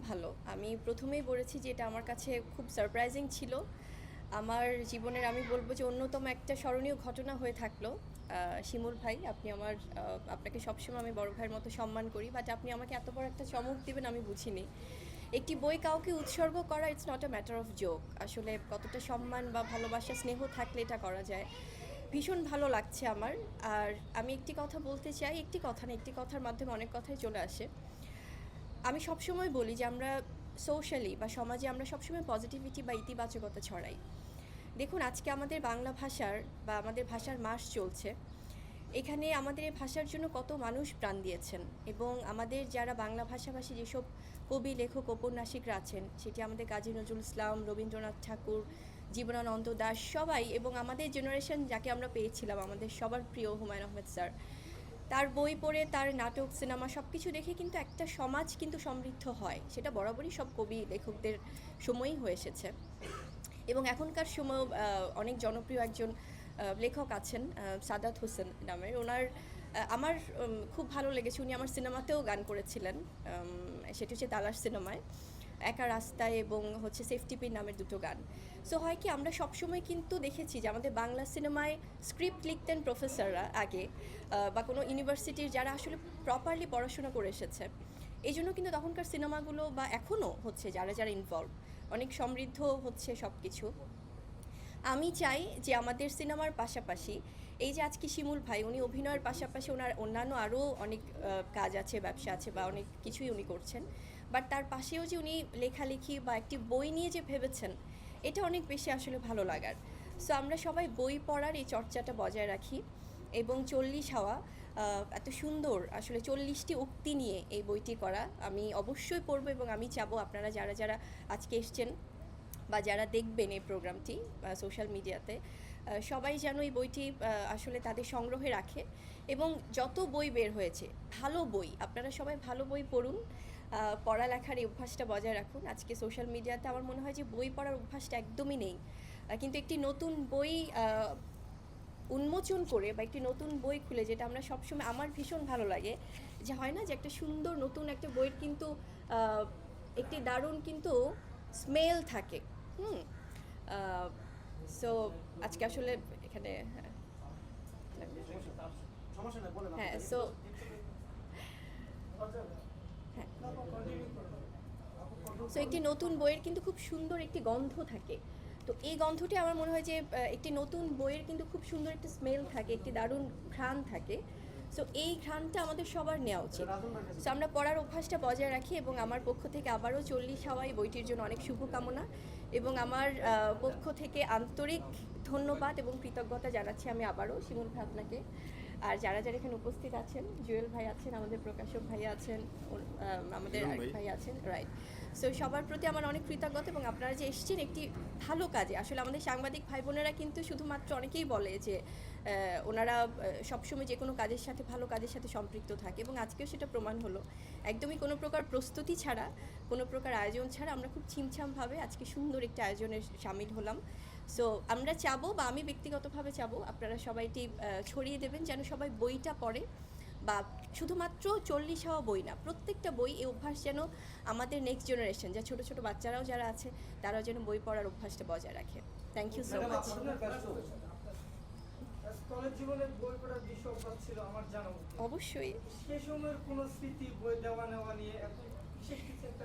ভালো। আমি প্রথমেই বলেছি যে এটা আমার কাছে খুব সারপ্রাইজিং ছিল। আমার জীবনের আমি বলব যে অন্যতম একটা স্মরণীয় ঘটনা হয়ে থাকল। শিমুল ভাই, আপনি আমার আপনাকে সবসময় আমি বড় ভাইয়ের মতো সম্মান করি বাট আপনি আমাকে এত বড় একটা চমক দিবেন আমি বুঝিনি। একটি বই কাউকে উৎসর্গ করা it's not a matter of joke আসলে কতটা সম্মান বা ভালোবাসা, স্নেহ থাকলে এটা করা যায়। ভীষণ ভালো লাগছে আমার। আর আমি একটি কথা বলতে চাই, একটি কথা না, একটি কথার মাধ্যমে অনেক কথাই চলে আসে। আমি সবসময় বলি যে আমরা সোশ্যালি বা সমাজে আমরা সবসময় পজিটিভিটি বা ইতিবাচকতা ছড়াই। দেখুন, আজকে আমাদের বাংলা ভাষার বা আমাদের ভাষার মাস চলছে। এখানে আমাদের এই ভাষার জন্য কত মানুষ প্রাণ দিয়েছেন এবং আমাদের যারা বাংলা ভাষাভাষী যেসব কবি, লেখক ঔপন্যাসিকরা আছেন, সেটি আমাদের কাজী নজরুল ইসলাম, রবীন্দ্রনাথ ঠাকুর, জীবনানন্দ দাস, সবাই এবং আমাদের জেনারেশন যাকে আমরা পেয়েছিলাম, আমাদের সবার প্রিয় হুমায়ুন আহমেদ স্যার। তার বই পড়ে, তার নাটক, সিনেমা সব কিছু দেখে কিন্তু একটা সমাজ কিন্তু সমৃদ্ধ হয়। সেটা বরাবরই সব কবি, লেখকদের সময়ই হয়ে এসেছে। এবং এখনকার সময় অনেক জনপ্রিয় একজন লেখক আছেন সাদাত হোসেন নামের। ওনার আমার খুব ভালো লেগেছে। উনি আমার সিনেমাতেও গান করেছিলেন সেটি হচ্ছে তালাশ সিনেমায়। একা রাস্তায় এবং হচ্ছে সেফটি পিন নামের দুটো গান। সো হয় কি আমরা সবসময় কিন্তু দেখেছি যে আমাদের বাংলা সিনেমায় স্ক্রিপ্ট লিখতেন প্রফেসররা আগে বা কোনো ইউনিভার্সিটির যারা আসলে প্রপারলি পড়াশোনা করে এসেছে। এই জন্য কিন্তু তখনকার সিনেমাগুলো বা এখনও হচ্ছে যারা যারা ইনভলভ অনেক সমৃদ্ধ হচ্ছে সব কিছু আমি চাই যে আমাদের সিনেমার পাশাপাশি এই যে আজকে শিমুল ভাই, উনি অভিনয়ের পাশাপাশি ওনার অন্যান্য আরও অনেক কাজ আছে, ব্যবসা আছে বা অনেক কিছুই উনি করছেন। বাট তার পাশেও যে উনি লেখালেখি বা একটি বই নিয়ে যে ভেবেছেন, এটা অনেক বেশি আসলে ভালো লাগার। সো আমরা সবাই বই পড়ার এই চর্চাটা বজায় রাখি এবং চল্লিশ হাওয়া এত সুন্দর আসলে চল্লিশটি উক্তি নিয়ে এই বইটি করা আমি অবশ্যই পড়ব এবং আমি চাবো আপনারা যারা যারা আজকে এসছেন বা যারা দেখবেন এই প্রোগ্রামটি সোশ্যাল মিডিয়াতে সবাই যেন এই বইটি আসলে তাদের সংগ্রহে রাখে এবং যত বই বের হয়েছে, ভালো বই, আপনারা সবাই ভালো বই পড়ুন। পড়ালেখার এই অভ্যাসটা বজায় রাখুন। আজকে সোশ্যাল মিডিয়াতে আমার মনে হয় যে বই পড়ার অভ্যাসটা একদমই নেই। কিন্তু একটি নতুন বই উন্মোচন করে বা একটি নতুন বই খুলে যেটা আমরা সবসময় আমার ভীষণ ভালো লাগে যে হয় না যে একটা সুন্দর নতুন একটা বইয়ের কিন্তু একটি দারুণ কিন্তু স্মেল থাকে। হুম সো আজকে আসলে এখানে হ্যাঁ, হ্যাঁ সো সো একটি নতুন বইয়ের কিন্তু খুব সুন্দর একটি গন্ধ থাকে। তো এই গন্ধটি আমার মনে হয় যে একটি নতুন বইয়ের কিন্তু খুব সুন্দর একটি স্মেল থাকে, একটি দারুণ ঘ্রাণ থাকে। সো এই ঘ্রাণটা আমাদের সবার নেওয়া উচিত। সো আমরা পড়ার অভ্যাসটা বজায় রাখি এবং আমার পক্ষ থেকে আবারও চল্লিশ হাওয়াই বইটির জন্য অনেক শুভকামনা এবং আমার পক্ষ থেকে আন্তরিক ধন্যবাদ এবং কৃতজ্ঞতা জানাচ্ছি আমি আবারও। শিমুল ভাই, আপনাকে আর যারা যারা এখানে উপস্থিত আছেন জুয়েল ভাই আছেন আমাদের প্রকাশক ভাই আছেন আমাদের আরেক ভাই। আছেন রাইট সো সবার প্রতি আমার অনেক কৃতজ্ঞতা এবং আপনারা যে এসেছেন একটি ভালো কাজে আসলে আমাদের সাংবাদিক ভাই বোনেরা কিন্তু শুধুমাত্র অনেকেই বলে যে ওনারা সবসময় যে কোনো কাজের সাথে ভালো কাজের সাথে সম্পৃক্ত থাকে এবং আজকেও সেটা প্রমাণ হলো। একদমই কোনো প্রকার প্রস্তুতি ছাড়া কোনো প্রকার আয়োজন ছাড়া আমরা খুব ছিমছামভাবে আজকে সুন্দর একটি আয়োজনে সামিল হলাম। সো আমরা চাবো বা আমি ব্যক্তিগতভাবে চাবো আপনারা সবাইটি ছড়িয়ে দেবেন যেন সবাই বইটা পড়ে বা শুধুমাত্র চল্লিশ হওয়া বই না প্রত্যেকটা বই এই অভ্যাস যেন আমাদের নেক্সট জেনারেশন যা ছোট ছোট বাচ্চারাও যারা আছে তারাও যেন বই পড়ার অভ্যাসটা বজায় রাখে। Thank you so much. College জীবনে বই পড়ার বিষয় ছিল আমার জানা অবশ্যই। সে সময়ের কোন স্মৃতি বই দেওয়া নেওয়া নিয়ে এখন বিশেষ কিছু একটা